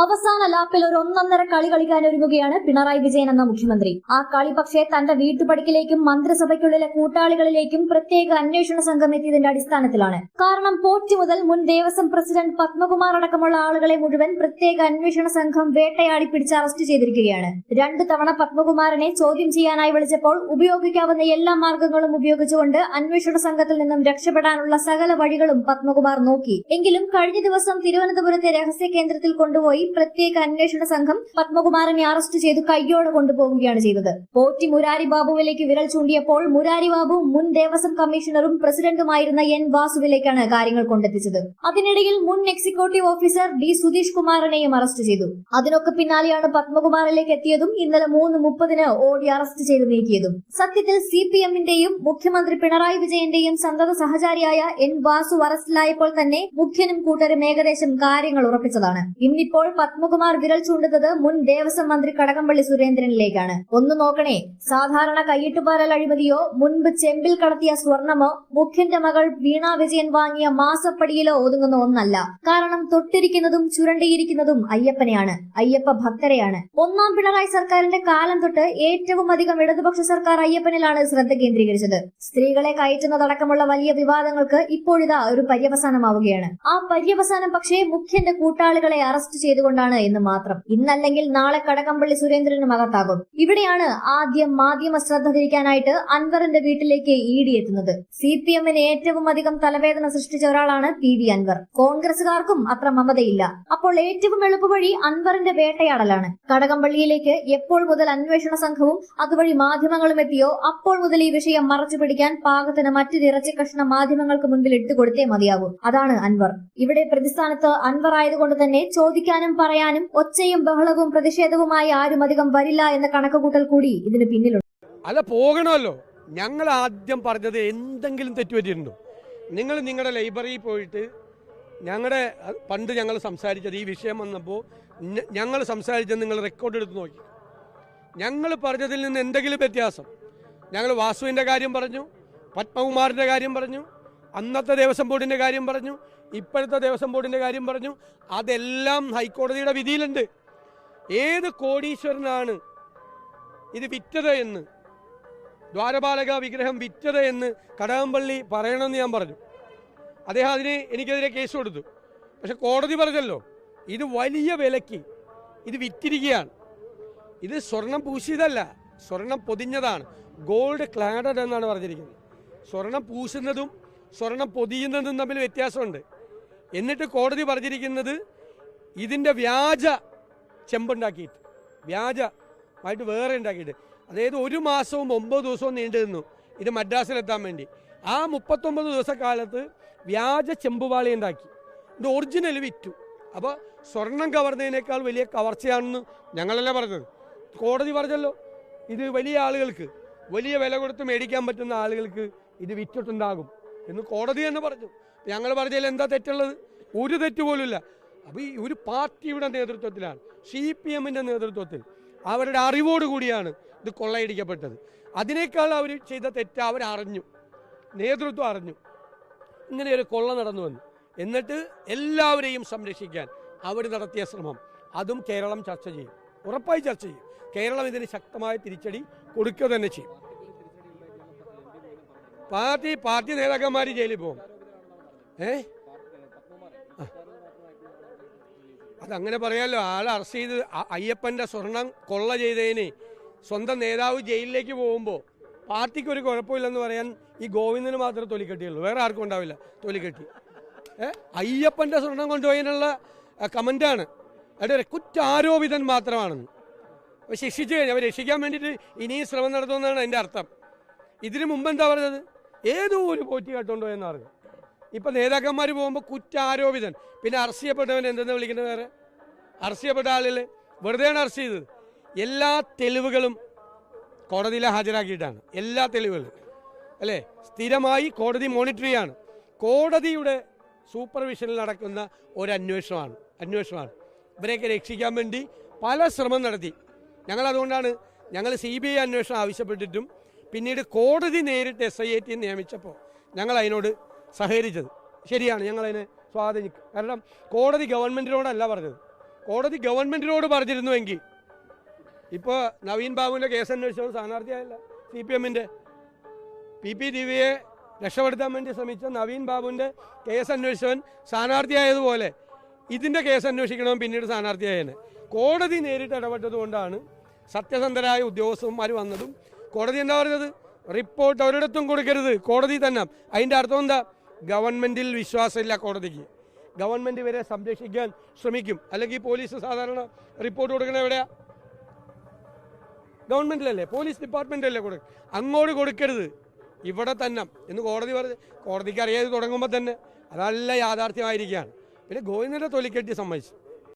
അവസാന ലാപ്പിൽ ഒരു ഒന്നൊന്നര കളി കളിക്കാൻ ഒരുങ്ങുകയാണ് പിണറായി വിജയൻ എന്ന മുഖ്യമന്ത്രി. ആ കളി പക്ഷേ തന്റെ വീട്ടുപടിക്കിലേക്കും മന്ത്രിസഭയ്ക്കുള്ളിലെ കൂട്ടാളികളിലേക്കും പ്രത്യേക അന്വേഷണ സംഘം എത്തിയതിന്റെ അടിസ്ഥാനത്തിലാണ്. കാരണം പോറ്റി മുതൽ മുൻ ദേവസ്വം പ്രസിഡന്റ് പത്മകുമാർ അടക്കമുള്ള ആളുകളെ മുഴുവൻ പ്രത്യേക അന്വേഷണ സംഘം വേട്ടയാടി പിടിച്ച് അറസ്റ്റ് ചെയ്തിരിക്കുകയാണ്. രണ്ടു തവണ പത്മകുമാറിനെ ചോദ്യം ചെയ്യാനായി വിളിച്ചപ്പോൾ ഉപയോഗിക്കാവുന്ന എല്ലാ മാർഗങ്ങളും ഉപയോഗിച്ചുകൊണ്ട് അന്വേഷണ സംഘത്തിൽ നിന്നും രക്ഷപ്പെടാനുള്ള സകല വഴികളും പത്മകുമാർ നോക്കി. എങ്കിലും കഴിഞ്ഞ ദിവസം തിരുവനന്തപുരത്തെ രഹസ്യ കേന്ദ്രത്തിൽ കൊണ്ടുപോയി പ്രത്യേക അന്വേഷണ സംഘം പത്മകുമാറിനെ അറസ്റ്റ് ചെയ്ത് കയ്യോടെ കൊണ്ടുപോവുകയാണ് ചെയ്തത്. പോറ്റി മുരാരി ബാബുവിലേക്ക് വിരൽ ചൂണ്ടിയപ്പോൾ മുരാരി ബാബു മുൻ ദേവസ്വം കമ്മീഷണറും പ്രസിഡന്റുമായിരുന്ന എൻ വാസുവിലേക്കാണ് കാര്യങ്ങൾ കൊണ്ടെത്തിച്ചത്. അതിനിടയിൽ മുൻ എക്സിക്യൂട്ടീവ് ഓഫീസർ ഡി സുധീഷ് കുമാറിനെയും അറസ്റ്റ് ചെയ്തു. അതിനൊക്കെ പിന്നാലെയാണ് പത്മകുമാറിലേക്ക് എത്തിയതും ഇന്നലെ മൂന്ന് മുപ്പതിന് ഓടി അറസ്റ്റ് ചെയ്ത് നീക്കിയതും. സത്യത്തിൽ സി പി എമ്മിന്റെയും മുഖ്യമന്ത്രി പിണറായി വിജയന്റെയും സന്തത സഹചാരിയായ എൻ വാസു അറസ്റ്റിലായപ്പോൾ തന്നെ മുഖ്യനും കൂട്ടരും ഏകദേശം കാര്യങ്ങൾ ഉറപ്പിച്ചതാണ്. ഇന്നിപ്പോൾ പത്മകുമാർ വിരൽ ചൂണ്ടുന്നത് മുൻ ദേവസ്വം മന്ത്രി കടകംപള്ളി സുരേന്ദ്രനിലേക്കാണ്. ഒന്ന് നോക്കണേ സാധാരണ കയ്യിട്ടുപാരൽ അഴിമതിയോ മുൻപ് ചെമ്പിൽ കടത്തിയ സ്വർണമോ മുഖ്യന്റെ മകൾ വീണാ വിജയൻ വാങ്ങിയ മാസപ്പടിയിലോ ഒതുങ്ങുന്ന ഒന്നല്ല. കാരണം തൊട്ടിരിക്കുന്നതും ചുരണ്ടിയിരിക്കുന്നതും അയ്യപ്പനെയാണ് അയ്യപ്പ ഭക്തരെയാണ്. ഒന്നാം പിണറായി സർക്കാരിന്റെ കാലം തൊട്ട് ഏറ്റവും അധികം ഇടതുപക്ഷ സർക്കാർ അയ്യപ്പനിലാണ് ശ്രദ്ധ കേന്ദ്രീകരിച്ചത്. സ്ത്രീകളെ കയറ്റുന്നതടക്കമുള്ള വലിയ വിവാദങ്ങൾക്ക് ഇപ്പോഴിതാ ഒരു പര്യവസാനമാവുകയാണ്. ആ പര്യവസാനം പക്ഷേ മുഖ്യന്റെ കൂട്ടാളികളെ അറസ്റ്റ് ചെയ്തുകൊണ്ടാണ് എന്ന് മാത്രം. ഇന്നല്ലെങ്കിൽ നാളെ കടകംപള്ളി സുരേന്ദ്രനും അകത്താകും. ഇവിടെയാണ് ആദ്യം മാധ്യമ ശ്രദ്ധ തിരിക്കാനായിട്ട് അൻവറിന്റെ വീട്ടിലേക്ക് ഇ ഡി എത്തുന്നത്. സി പി എമ്മിന് ഏറ്റവും അധികം തലവേദന സൃഷ്ടിച്ച ഒരാളാണ് പി വി അൻവർ. കോൺഗ്രസുകാർക്കും അത്ര മമതയില്ല. അപ്പോൾ ഏറ്റവും എളുപ്പവഴി അൻവറിന്റെ വേട്ടയാടലാണ്. കടകംപള്ളിയിലേക്ക് എപ്പോൾ മുതൽ അന്വേഷണ സംഘവും അതുവഴി മാധ്യമങ്ങളും എത്തിയോ അപ്പോൾ മുതൽ ഈ വിഷയം മറച്ചു പിടിക്കാൻ പാകത്തിന് മറ്റു ഇറച്ചി കഷ്ണ മാധ്യമങ്ങൾക്ക് മുൻപിൽ ഇട്ടുകൊടുത്തേ മതിയാകൂ. അതാണ് അൻവർ. ഇവിടെ പ്രതിസ്ഥാനത്ത് അൻവർ ആയതുകൊണ്ട് തന്നെ ചോദിക്കാനും പറയാനും ഒച്ചയും ബഹളവും പ്രതിഷേധവുമായി ആരും അധികം വരില്ല എന്ന കണക്കുകൂട്ടൽ കൂടി ഇതിന് പിന്നിലുണ്ട്. അല്ല പോകണമല്ലോ. ഞങ്ങൾ ആദ്യം പറഞ്ഞത് എന്തെങ്കിലും തെറ്റുപറ്റിയിട്ടുണ്ടോ നിങ്ങൾ നിങ്ങളുടെ ലൈബ്രറിയിൽ പോയിട്ട് ഞങ്ങളുടെ പണ്ട് ഞങ്ങൾ സംസാരിച്ചത് ഈ വിഷയം വന്നപ്പോൾ ഞങ്ങൾ സംസാരിച്ചത് നിങ്ങൾ റെക്കോർഡ് എടുത്ത് നോക്കി. ഞങ്ങൾ പറഞ്ഞതിൽ നിന്ന് എന്തെങ്കിലും വ്യത്യാസം? ഞങ്ങൾ വാസുവിന്റെ കാര്യം പറഞ്ഞു പത്മകുമാറിന്റെ കാര്യം പറഞ്ഞു അന്നത്തെ ദേവസ്വം ബോർഡിന്റെ കാര്യം പറഞ്ഞു ഇപ്പോഴത്തെ ദേവസ്വം ബോർഡിന്റെ കാര്യം പറഞ്ഞു. അതെല്ലാം ഹൈക്കോടതിയുടെ വിധിയിലുണ്ട്. ഏത് കോടീശ്വരനാണ് ഇത് വിറ്റത് എന്ന്? ദ്വാരപാലക വിഗ്രഹം വിറ്റത് എന്ന് കടകംപള്ളി പറയണമെന്ന് ഞാൻ പറഞ്ഞു. അദ്ദേഹം അതിന് എനിക്കെതിരെ കേസ് കൊടുത്തു. പക്ഷെ കോടതി പറഞ്ഞല്ലോ ഇത് വലിയ വിലയ്ക്ക് ഇത് വിറ്റിരിക്കുകയാണ്. ഇത് സ്വർണം പൂശിയതല്ല സ്വർണം പൊതിഞ്ഞതാണ്. ഗോൾഡ് ക്ലാഡഡ് എന്നാണ് പറഞ്ഞിരിക്കുന്നത്. സ്വർണം പൂശുന്നതും സ്വർണം പൊതിയുന്നതും തമ്മിൽ വ്യത്യാസമുണ്ട്. എന്നിട്ട് കോടതി പറഞ്ഞിരിക്കുന്നത് ഇതിന്റെ വ്യാജ ചെമ്പുണ്ടാക്കിയിട്ട്. വ്യാജമായിട്ട് വേറെ ഉണ്ടാക്കിയിട്ട്. അതായത് ഒരു മാസവും ഒമ്പത് ദിവസവും നീണ്ടു നിന്നു ഇത് മദ്രാസിലെത്താൻ വേണ്ടി. ആ മുപ്പത്തൊമ്പത് ദിവസക്കാലത്ത് വ്യാജ ചെമ്പുപാളി ഉണ്ടാക്കി. ഇത് ഒറിജിനൽ വിറ്റു. അപ്പോൾ സ്വർണം കവർന്നതിനേക്കാൾ വലിയ കവർച്ചയാണെന്ന് ഞങ്ങളല്ലേ പറഞ്ഞത്. കോടതി പറഞ്ഞല്ലോ ഇത് വലിയ ആളുകൾക്ക് വലിയ വില കൊടുത്ത് മേടിക്കാൻ പറ്റുന്ന ആളുകൾക്ക് ഇത് വിറ്റിട്ടുണ്ടാകും. എന്ന് കോടതി തന്നെ പറഞ്ഞു. ഞങ്ങൾ പറഞ്ഞതിൽ എന്താ തെറ്റുള്ളത്? ഒരു തെറ്റ് പോലുമില്ല. അപ്പോൾ ഈ ഒരു പാർട്ടിയുടെ നേതൃത്വത്തിലാണ് സി പി എമ്മിന്റെ നേതൃത്വത്തിൽ അവരുടെ അറിവോട് കൂടിയാണ് ഇത് കൊള്ളയടിക്കപ്പെട്ടത്. അതിനേക്കാൾ അവർ ചെയ്ത തെറ്റ് അവരറിഞ്ഞു നേതൃത്വം അറിഞ്ഞു. ഇങ്ങനെ ഒരു കൊള്ള നടന്നു വന്നു. എന്നിട്ട് എല്ലാവരെയും സംരക്ഷിക്കാൻ അവർ നടത്തിയ ശ്രമം. അതും കേരളം ചർച്ച ചെയ്യും. ഉറപ്പായി ചർച്ച ചെയ്യും. കേരളം ഇതിന് ശക്തമായ തിരിച്ചടി കൊടുക്കുക തന്നെ ചെയ്യും. പാർട്ടി പാർട്ടി നേതാക്കന്മാർ ജയിലിൽ പോകും. ഏ. അതങ്ങനെ പറയാമല്ലോ ആൾ അറസ്റ്റ് ചെയ്ത് അയ്യപ്പന്റെ സ്വർണം കൊള്ള ചെയ്തതിന് സ്വന്തം നേതാവ് ജയിലിലേക്ക് പോകുമ്പോൾ പാർട്ടിക്ക് ഒരു കുഴപ്പമില്ലെന്ന് പറയാൻ ഈ ഗോവിന്ദന് മാത്രമേ തൊലിക്കെട്ടിയുള്ളൂ. വേറെ ആർക്കും ഉണ്ടാവില്ല തൊലിക്കെട്ടി. ഏ? അയ്യപ്പന്റെ സ്വർണം കൊണ്ടുപോയതിനുള്ള കമന്റാണ് അവിടെ കുറ്റാരോപിതൻ മാത്രമാണെന്ന്. അപ്പോൾ ശിക്ഷിച്ചു കഴിഞ്ഞാൽ അവർ രക്ഷിക്കാൻ വേണ്ടിയിട്ട് ഇനിയും ശ്രമം നടത്തുമെന്നാണ് എന്റെ അർത്ഥം. ഇതിനു മുമ്പ് എന്താ പറഞ്ഞത്? ഏതോ ഒരു പോറ്റി കേട്ടോണ്ടോ എന്ന് പറഞ്ഞു. ഇപ്പം നേതാക്കന്മാർ പോകുമ്പോൾ കുറ്റാരോപിതൻ. പിന്നെ അറസ്റ്റ് ചെയ്യപ്പെട്ടവൻ എന്തെന്ന് വിളിക്കുന്നത് വേറെ? അറസ്റ്റ് ചെയ്യപ്പെട്ട ആളുകൾ വെറുതെയാണ് അറസ്റ്റ് ചെയ്തത്. എല്ലാ തെളിവുകളും കോടതിയിൽ ഹാജരാക്കിയിട്ടാണ്. എല്ലാ തെളിവുകളും. അല്ലേ? സ്ഥിരമായി കോടതി മോണിറ്റർ ചെയ്യാണ്. കോടതിയുടെ സൂപ്പർവിഷനിൽ നടക്കുന്ന ഒരു അന്വേഷണമാണ്. അന്വേഷണമാണ് ഇവരെയൊക്കെ രക്ഷിക്കാൻ വേണ്ടി പല ശ്രമം നടത്തി. ഞങ്ങൾ അതുകൊണ്ടാണ് ഞങ്ങൾ സി ബി ഐ അന്വേഷണം ആവശ്യപ്പെട്ടിട്ടും പിന്നീട് കോടതി നേരിട്ട് എസ് ഐ എ ടി നിയമിച്ചപ്പോൾ ഞങ്ങൾ അതിനോട് സഹകരിച്ചത്. ശരിയാണ് ഞങ്ങളതിനെ സ്വാധീനിക്കും കാരണം കോടതി ഗവൺമെന്റിനോടല്ല പറഞ്ഞത്. കോടതി ഗവൺമെന്റിനോട് പറഞ്ഞിരുന്നുവെങ്കിൽ ഇപ്പോൾ നവീൻ ബാബുവിന്റെ കേസ് അന്വേഷിച്ചോട് സ്ഥാനാർത്ഥിയായല്ല സി പി എമ്മിന്റെ പി പി ദിവ്യയെ രക്ഷപ്പെടുത്താൻ വേണ്ടി ശ്രമിച്ച നവീൻ ബാബുവിന്റെ കേസ് അന്വേഷിച്ചവൻ സ്ഥാനാർത്ഥിയായതുപോലെ ഇതിന്റെ കേസ് അന്വേഷിക്കണമെന്ന് പിന്നീട് സ്ഥാനാർത്ഥിയായേനെ. കോടതി നേരിട്ട് ഇടപെട്ടത് കൊണ്ടാണ് സത്യസന്ധരായ ഉദ്യോഗസ്ഥന്മാർ വന്നതും കോടതി എന്താ പറഞ്ഞത് റിപ്പോർട്ട് ഒരിടത്തും കൊടുക്കരുത്. കോടതി തന്നെ. അതിന്റെ അർത്ഥം എന്താ? ഗവൺമെന്റിൽ വിശ്വാസമില്ല കോടതിക്ക്. ഗവൺമെന്റ് ഇവരെ സംരക്ഷിക്കാൻ ശ്രമിക്കും. അല്ലെങ്കിൽ പോലീസ് സാധാരണ റിപ്പോർട്ട് കൊടുക്കണ എവിടെയാ? ഗവൺമെന്റിലല്ലേ പോലീസ് ഡിപ്പാർട്ട്മെന്റല്ലേ കൊടുക്കും അങ്ങോട്ട് കൊടുക്കരുത്. ഇവിടെ തന്നെ. എന്ന് കോടതി പറഞ്ഞ് കോടതിക്ക് അറിയാതെ തുടങ്ങുമ്പോൾ തന്നെ അതല്ല യാഥാർത്ഥ്യമായിരിക്കുകയാണ്. പിന്നെ ഗോവിന്ദന്റെ തൊലിക്കെട്ടി സമ്മതിച്ചു